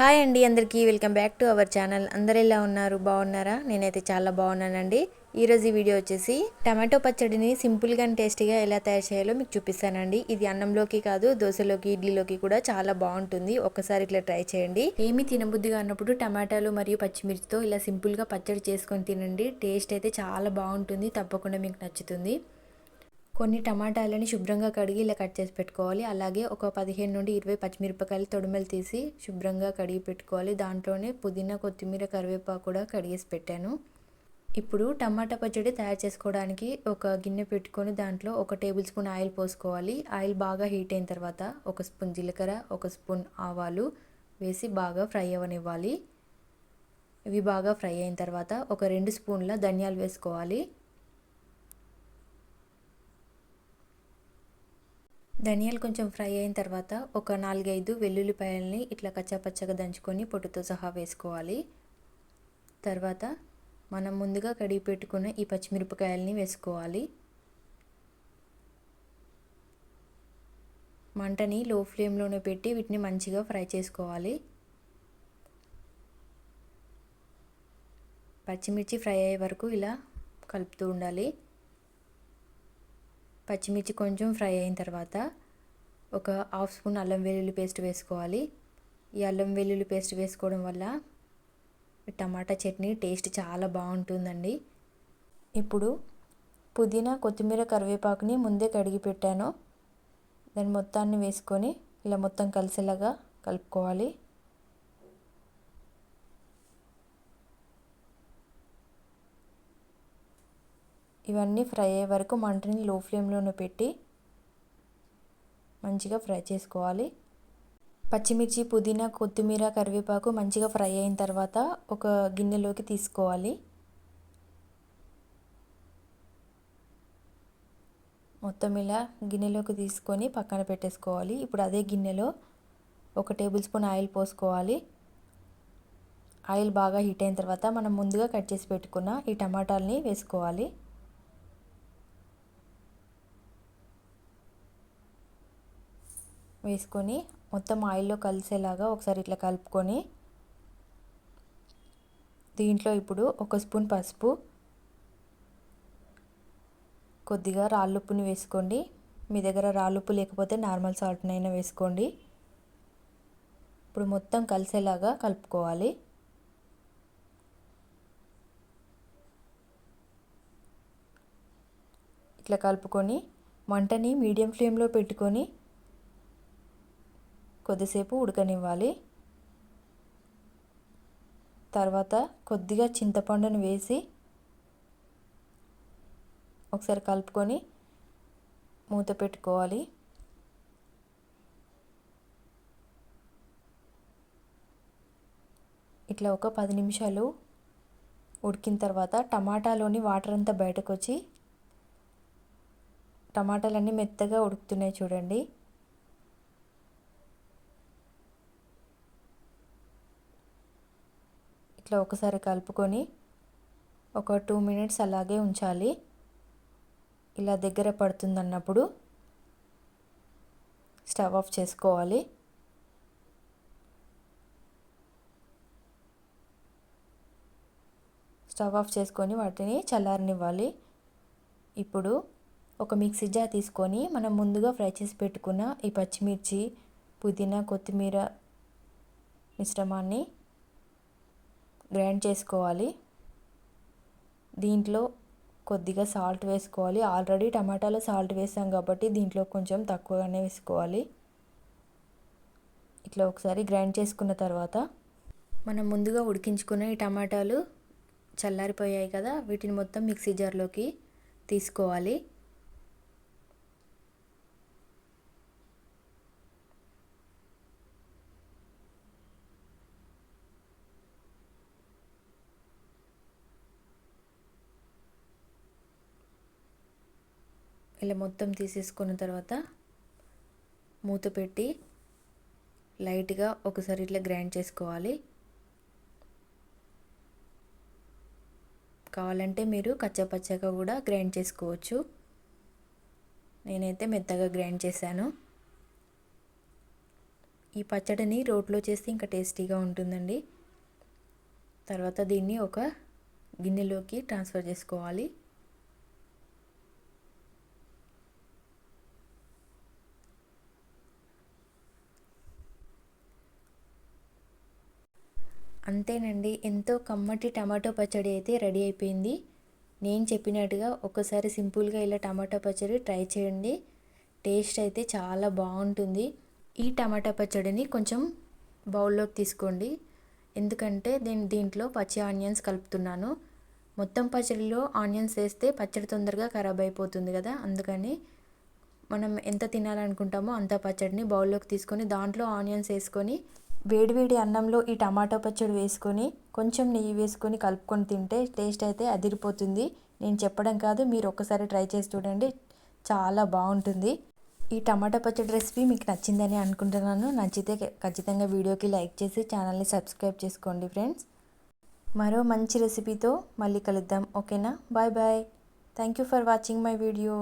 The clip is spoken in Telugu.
హాయ్ అండి అందరికీ welcome back to our channel. అందరు ఎలా ఉన్నారు? బాగున్నారా? నేనైతే చాలా బాగున్నానండి. ఈరోజు ఈ వీడియో వచ్చేసి టమాటో పచ్చడిని సింపుల్గా అండ్ టేస్టీగా ఎలా తయారు చేయాలో మీకు చూపిస్తానండి. ఇది అన్నంలోకి కాదు దోశలోకి ఇడ్లీలోకి కూడా చాలా బాగుంటుంది. ఒక్కసారి ఇట్లా ట్రై చేయండి. ఏమి తినబుద్దిగా అన్నప్పుడు టమాటాలు మరియు పచ్చిమిర్చితో ఇలా సింపుల్గా పచ్చడి చేసుకొని తినండి. టేస్ట్ అయితే చాలా బాగుంటుంది తప్పకుండా మీకు నచ్చుతుంది. కొన్ని టమాటాలని శుభ్రంగా కడిగి ఇలా కట్ చేసి పెట్టుకోవాలి. అలాగే ఒక పదిహేను నుండి ఇరవై పచ్చిమిరపకాయలు తొడిమెలు తీసి శుభ్రంగా కడిగి పెట్టుకోవాలి. దాంట్లోనే పుదీనా కొత్తిమీర కరివేపాకు కూడా కడిగేసి పెట్టాను. ఇప్పుడు టమాటా పచ్చడి తయారు చేసుకోవడానికి ఒక గిన్నె పెట్టుకొని దాంట్లో ఒక టేబుల్ స్పూన్ ఆయిల్ పోసుకోవాలి. ఆయిల్ బాగా హీట్ అయిన తర్వాత ఒక స్పూన్ జీలకర్ర ఒక స్పూన్ ఆవాలు వేసి బాగా ఫ్రై అవ్వనివ్వాలి. ఇవి బాగా ఫ్రై అయిన తర్వాత ఒక రెండు స్పూన్ల ధనియాలు వేసుకోవాలి. ధనియాలు కొంచెం ఫ్రై అయిన తర్వాత ఒక నాలుగైదు వెల్లుల్లిపాయలని ఇట్లా కచ్చాపచ్చగా దంచుకొని పొట్టుతో సహా వేసుకోవాలి. తర్వాత మనం ముందుగా కడిగి పెట్టుకున్న ఈ పచ్చిమిరపకాయలని వేసుకోవాలి. మంటని లో ఫ్లేమ్లోనే పెట్టి వీటిని మంచిగా ఫ్రై చేసుకోవాలి. పచ్చిమిర్చి ఫ్రై అయ్యే వరకు ఇలా కలుపుతూ ఉండాలి. పచ్చిమిర్చి కొంచెం ఫ్రై అయిన తర్వాత ఒక హాఫ్ స్పూన్ అల్లం వెల్లుల్లి పేస్ట్ వేసుకోవాలి. ఈ అల్లం వెల్లుల్లి పేస్ట్ వేసుకోవడం వల్ల టమాటా చట్నీ టేస్ట్ చాలా బాగుంటుందండి. ఇప్పుడు పుదీనా కొత్తిమీర కరివేపాకుని ముందే కడిగి పెట్టాను. దాన్ని మొత్తాన్ని వేసుకొని ఇలా మొత్తం కలిసేలాగా కలుపుకోవాలి. ఇవన్నీ ఫ్రై అయ్యే వరకు మంటని లో ఫ్లేమ్లోనే పెట్టి మంచిగా ఫ్రై చేసుకోవాలి. పచ్చిమిర్చి పుదీనా కొత్తిమీర కరివేపాకు మంచిగా ఫ్రై అయిన తర్వాత ఒక గిన్నెలోకి తీసుకోవాలి. మొత్తం ఇలా గిన్నెలోకి తీసుకొని పక్కన పెట్టేసుకోవాలి. ఇప్పుడు అదే గిన్నెలో ఒక టేబుల్ స్పూన్ ఆయిల్ పోసుకోవాలి. ఆయిల్ బాగా హీట్ అయిన తర్వాత మనం ముందుగా కట్ చేసి పెట్టుకున్న ఈ టమాటాలని వేసుకోవాలి. వేసుకొని మొత్తం ఆయిల్లో కలిసేలాగా ఒకసారి ఇట్లా కలుపుకొని దీంట్లో ఇప్పుడు ఒక స్పూన్ పసుపు కొద్దిగా రాళ్ళుప్పుని వేసుకోండి. మీ దగ్గర రాళ్ళుప్పు లేకపోతే నార్మల్ సాల్ట్నైనా వేసుకోండి. ఇప్పుడు మొత్తం కలిసేలాగా కలుపుకోవాలి. ఇట్లా కలుపుకొని మంటని మీడియం ఫ్లేమ్లో పెట్టుకొని కొద్దిసేపు ఉడకనివ్వాలి. తర్వాత కొద్దిగా చింతపండును వేసి ఒకసారి కలుపుకొని మూత పెట్టుకోవాలి. ఇట్లా ఒక పది నిమిషాలు ఉడికిన తర్వాత టమాటాలోని వాటర్ అంతా బయటకు వచ్చి టమాటాలన్నీ మెత్తగా ఉడుకుతున్నాయి చూడండి. ఇట్లా ఒకసారి కలుపుకొని ఒక టూ మినిట్స్ అలాగే ఉంచాలి. ఇలా దగ్గర పడుతుందన్నప్పుడు స్టవ్ ఆఫ్ చేసుకోవాలి. స్టవ్ ఆఫ్ చేసుకొని వాటిని చల్లారనివ్వాలి. ఇప్పుడు ఒక మిక్సీ జార్ తీసుకొని మనం ముందుగా ఫ్రై చేసి పెట్టుకున్న ఈ పచ్చిమిర్చి పుదీనా కొత్తిమీర మిశ్రమాన్ని గ్రైండ్ చేసుకోవాలి. దీంట్లో కొద్దిగా సాల్ట్ వేసుకోవాలి. ఆల్రెడీ టమాటాలో సాల్ట్ వేసాం కాబట్టి దీంట్లో కొంచెం తక్కువగానే వేసుకోవాలి. ఇట్లా ఒకసారి గ్రైండ్ చేసుకున్న తర్వాత మనం ముందుగా ఉడికించుకున్న ఈ టమాటాలు చల్లారిపోయాయి కదా వీటిని మొత్తం మిక్సీ జార్లోకి తీసుకోవాలి. ఇలా మొత్తం తీసేసుకున్న తర్వాత మూత పెట్టి లైట్గా ఒకసారి ఇట్లా గ్రైండ్ చేసుకోవాలి. కావాలంటే మీరు కచ్చపచ్చగా కూడా గ్రైండ్ చేసుకోవచ్చు. నేనైతే మెత్తగా గ్రైండ్ చేశాను. ఈ పచ్చడిని రోట్లో చేస్తే ఇంకా టేస్టీగా ఉంటుందండి. తర్వాత దీన్ని ఒక గిన్నెలోకి ట్రాన్స్ఫర్ చేసుకోవాలి. అంతేనండి. ఎంతో కమ్మటి టమాటో పచ్చడి అయితే రెడీ అయిపోయింది. నేను చెప్పినట్టుగా ఒకసారి సింపుల్గా ఇలా టమాటా పచ్చడి ట్రై చేయండి. టేస్ట్ అయితే చాలా బాగుంటుంది. ఈ టమాటా పచ్చడిని కొంచెం బౌల్లోకి తీసుకోండి. ఎందుకంటే దీని దీంట్లో పచ్చి ఆనియన్స్ కలుపుతున్నాను. మొత్తం పచ్చడిలో ఆనియన్స్ వేస్తే పచ్చడి తొందరగా ఖరాబ్ అయిపోతుంది కదా. అందుకని మనం ఎంత తినాలనుకుంటామో అంత పచ్చడిని బౌల్లోకి తీసుకొని దాంట్లో ఆనియన్స్ వేసుకొని వేడివేడి అన్నంలో ఈ టమాటా పచ్చడి వేసుకొని కొంచెం నెయ్యి వేసుకొని కలుపుకొని తింటే టేస్ట్ అయితే అదిరిపోతుంది. నేను చెప్పడం కాదు మీరు ఒక్కసారి ట్రై చేసి చూడండి. చాలా బాగుంటుంది. ఈ టమాటా పచ్చడి రెసిపీ మీకు నచ్చిందని అనుకుంటున్నాను. నచ్చితే ఖచ్చితంగా వీడియోకి లైక్ చేసి ఛానల్ని సబ్స్క్రైబ్ చేసుకోండి ఫ్రెండ్స్. మరో మంచి రెసిపీతో మళ్ళీ కలుద్దాం. ఓకేనా? Bye bye. Thank you for watching my video.